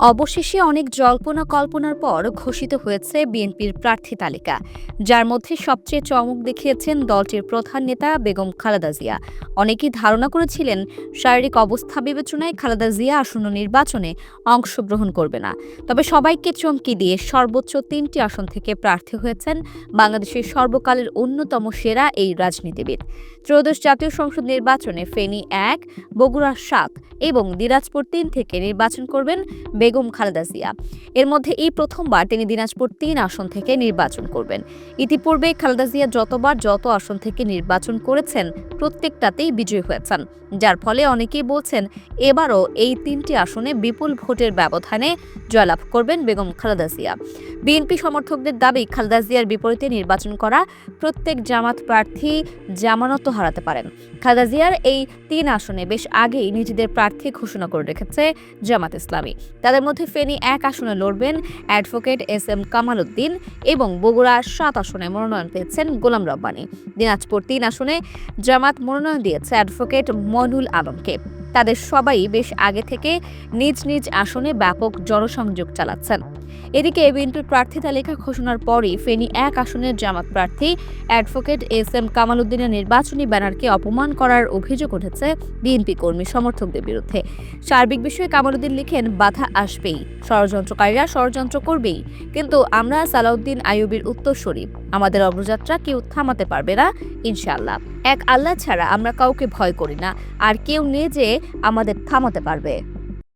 অবশেষে অনেক জল্পনা কল্পনার পর ঘোষিত হয়েছে বিএনপির প্রার্থী তালিকা, যার মধ্যে সবচেয়ে চমক দেখিয়েছেন দলটির প্রধান নেতা বেগম খালেদা জিয়া। অনেকেই ধারণা করেছিলেন শারীরিক অবস্থা বিবেচনায় খালেদা জিয়া আসন্ন নির্বাচনে অংশগ্রহণ করবে না। তবে সবাইকে চমকি দিয়ে সর্বোচ্চ তিনটি আসন থেকে প্রার্থী হয়েছেন বাংলাদেশের সর্বকালের অন্যতম সেরা এই রাজনীতিবিদ। ত্রয়োদশ জাতীয় সংসদ নির্বাচনে ফেনী এক, বগুড়া সাত এবং দিনাজপুর তিন থেকে নির্বাচন করবেন বেগম খালেদা জিয়া। এর মধ্যে এই প্রথমবার তিনি দিনাজপুর তিন আসন থেকে নির্বাচন করবেন। ইতিপূর্বে খালেদা জিয়া যতবার যত আসন থেকে নির্বাচন করেছেন, প্রত্যেকটাতেই বিজয়ী হয়েছেন। যার ফলে অনেকেই বলছেন, এবারও এই তিনটি আসনে বিপুল ভোটের ব্যবধানে জয়লাভ করবেন বেগম খালেদা জিয়া। বিএনপি সমর্থকদের দাবি, খালেদা জিয়ার বিপরীতে নির্বাচন করা প্রত্যেক জামাত প্রার্থী জামানত হারাতে পারেন। খালেদা জিয়ার এই তিন আসনে বেশ আগেই নিজেদের প্রার্থী ঘোষণা করে রেখেছে জামাত ইসলামী। তাদের মধ্যে ফেনী এক আসনে লড়বেন advocate S M Kamal Uddin এবং বগুড়া সাত আসনে মনোনয়ন পেয়েছেন গোলাম রব্বানি। দিনাজপুর তিন আসনে জামাত মনোনয়ন দিয়েছে অ্যাডভোকেট মনুল আলমকে। তাদের সবাই বেশ আগে থেকে নিজ নিজ আসনে ব্যাপক জনসংযোগ চালাচ্ছেন। এদিকে বিএনপির প্রার্থী তালিকা ঘোষণার পরই ফেনী এক আসনের জামাত প্রার্থী অ্যাডভোকেট এস এম কামাল উদ্দিনের নির্বাচনী ব্যানারকে অপমান করার অভিযোগ উঠেছে বিএনপি কর্মী সমর্থকদের বিরুদ্ধে। সার্বিক বিষয়ে কামালউদ্দিন লিখেন, বাধা আসবেই। ষড়যন্ত্রকারীরা ষড়যন্ত্র করবেই। কিন্তু আমরা সালাউদ্দিন আইয়ুবের উত্তরসূরি আমাদের অগ্রযাত্রা কেউ থামাতে পারবে না, ইনশাআল্লাহ। এক আল্লাহ ছাড়া আমরা কাউকে ভয় করি না। আর কেউ নেই যে আমাদের থামাতে পারবে।